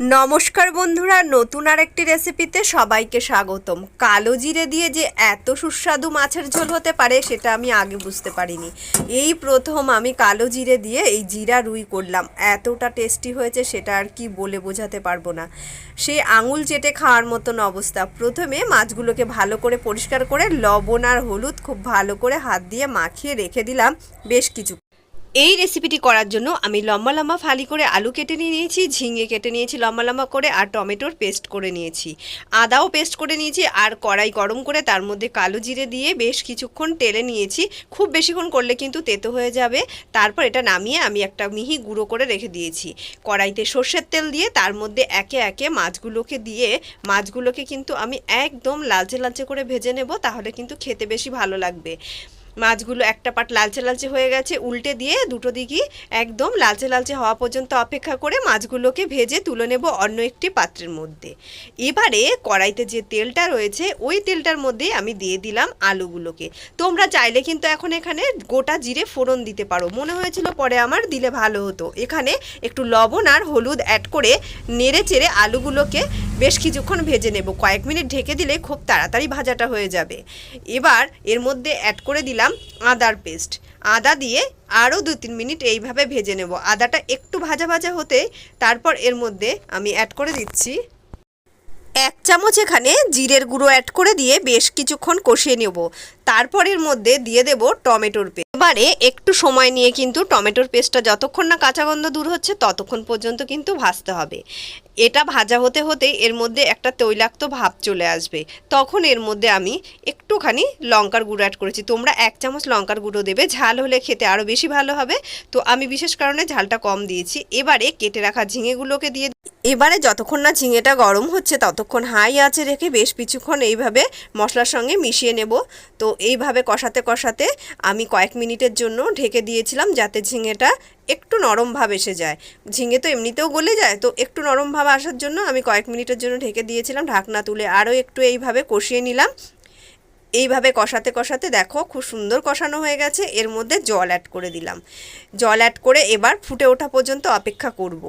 নমস্কার বন্ধুরা, নতুন আর একটি রেসিপিতে সবাইকে স্বাগতম। কালো জিরে দিয়ে যে এত সুস্বাদু মাছের ঝোল হতে পারে, সেটা আমি আগে বুঝতে পারিনি। এই প্রথম আমি কালো জিরে দিয়ে এই জিরা রুই করলাম। এতটা টেস্টি হয়েছে, সেটা আর কি বলে বোঝাতে পারব না। সে আঙুল চেটে খাওয়ার মতন অবস্থা। প্রথমে মাছগুলোকে ভালো করে পরিষ্কার করে লবণ আর হলুদ খুব ভালো করে হাত দিয়ে মাখিয়ে রেখে দিলাম বেশ কিছু এই রেসিপিটি করার জন্য আমি লম্বা লম্বা ফালি করে আলু কেটে নিয়ে নিয়েছি, ঝিঙে কেটে নিয়েছি লম্বা লম্বা করে আর টমেটোর পেস্ট করে নিয়েছি। আদাও পেস্ট করে নিয়েছি আর কড়াই গরম করে তার মধ্যে কালো জিরে দিয়ে বেশ কিছুক্ষণ তেলে নিয়েছি। খুব বেশিক্ষণ করলে কিন্তু তেতো হয়ে যাবে। তারপর এটা নামিয়ে আমি একটা মিহি গুঁড়ো করে রেখে দিয়েছি। কড়াইতে সর্ষের তেল দিয়ে তার মধ্যে একে একে মাছগুলোকে দিয়ে, মাছগুলোকে কিন্তু আমি একদম লালচে লালচে করে ভেজে নেব, তাহলে কিন্তু খেতে বেশি ভালো লাগবে। মাছগুলো একটা পাট লালচে লালচে হয়ে গেছে, উল্টে দিয়ে দুটো দিকই একদম লালচে লালচে হওয়া পর্যন্ত অপেক্ষা করে মাছগুলোকে ভেজে তুলে নেব অন্য একটি পাত্রের মধ্যে। এবারে কড়াইতে যে তেলটা রয়েছে, ওই তেলটার মধ্যে আমি দিয়ে দিলাম আলুগুলোকে। তোমরা চাইলে কিন্তু এখন এখানে গোটা জিরে ফোড়ন দিতে পারো। মনে হয়েছিল পরে আমার দিলে ভালো হতো। এখানে একটু লবণ আর হলুদ অ্যাড করে নেড়ে চেড়ে আলুগুলোকে বেশ কিছুক্ষণ ভেজে নেব। কয়েক মিনিট ঢেকে দিলে খুব তাড়াতাড়ি ভাজাটা হয়ে যাবে। এবার এর মধ্যে অ্যাড করে দিলাম আদার পেস্ট আদা দিয়ে আরও দু তিন মিনিট এইভাবে ভেজে নেব। আদাটা একটু ভাজা ভাজা হতে তারপর এর মধ্যে আমি অ্যাড করে দিচ্ছি এক চামচ এখানে জিরের গুঁড়ো অ্যাড করে দিয়ে বেশ কিছুক্ষণ কষিয়ে নেব। তারপর এর মধ্যে দিয়ে দেব টমেটোর পেস্ট এবারে একটু সময় নিয়ে কিন্তু টমেটোর পেস্টটা যতক্ষণ না কাঁচা গন্ধ দূর হচ্ছে, ততক্ষণ পর্যন্ত কিন্তু ভাজতে হবে। এটা ভাজা হতে হতেই এর মধ্যে একটা তৈলাক্ত ভাব চলে আসবে। তখন এর মধ্যে আমি একটুখানি লঙ্কার গুঁড়ো অ্যাড করেছি। তোমরা এক চামচ লঙ্কার গুঁড়ো দেবে, ঝাল হলে খেতে আরও বেশি ভালো হবে। তো আমি বিশেষ কারণে ঝালটা কম দিয়েছি। এবারে কেটে রাখা ঝিঙেগুলোকে দিয়ে এবারে যতক্ষণ না ঝিঙেটা গরম হচ্ছে, ততক্ষণ হাই আছে রেখে বেশ কিছুক্ষণ এইভাবে মশলার সঙ্গে মিশিয়ে নেব। তো এইভাবে কষাতে কষাতে আমি কয়েক মিনিটের জন্য ঢেকে দিয়েছিলাম যাতে ঝিঙেটা একটু নরম ভাব এসে যায়। ঝিঙে তো এমনিতেও গলে যায়, তো একটু নরম ভাব আসার জন্য আমি কয়েক মিনিটের জন্য ঢেকে দিয়েছিলাম। ঢাকনা তুলে আরও একটু এইভাবে কষিয়ে নিলাম। এইভাবে কষাতে কষাতে দেখো খুব সুন্দর কষানো হয়ে গেছে। এর মধ্যে জল অ্যাড করে দিলাম। জল অ্যাড করে এবার ফুটে ওঠা পর্যন্ত অপেক্ষা করব।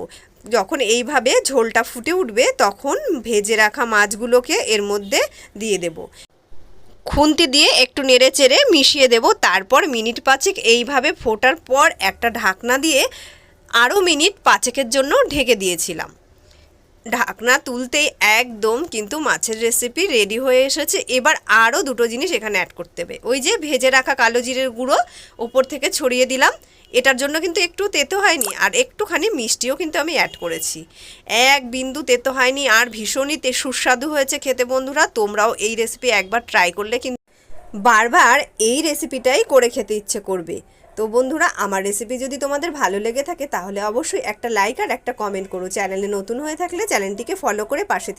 যখন এইভাবে ঝোলটা ফুটে উঠবে তখন ভেজে রাখা মাছগুলোকে এর মধ্যে দিয়ে দেব। খুন্তি দিয়ে একটু নেড়ে চেড়ে মিশিয়ে দেব। তারপর মিনিট পাঁচেক এইভাবে ফোটার পর একটা ঢাকনা দিয়ে আরও মিনিট পাঁচেকের জন্য ঢেকে দিয়েছিলাম। ঢাকনা তুলতেই একদম কিন্তু মাছের রেসিপি রেডি হয়ে এসেছে। এবার আরও দুটো জিনিস এখানে অ্যাড করতে হবে। ওই যে ভেজে রাখা কালো জিরের গুঁড়ো ওপর থেকে ছড়িয়ে দিলাম। এটার জন্য কিন্তু একটু তেতো হয়নি আর একটুখানি মিষ্টিও কিন্তু আমি অ্যাড করেছি। এক বিন্দু তেতো হয়নি আর ভীষণই তে সুস্বাদু হয়েছে খেতে বন্ধুরা। তোমরাও এই রেসিপি একবার ট্রাই করলে কিন্তু বারবার এই রেসিপিটাই করে খেতে ইচ্ছে করবে। তো বন্ধুরা, আমার রেসিপি যদি তোমাদের ভালো লেগে থাকে, তাহলে অবশ্যই একটা লাইক আর একটা কমেন্ট করো। চ্যানেলে নতুন হয়ে থাকলে চ্যানেলটিকে ফলো করে পাশে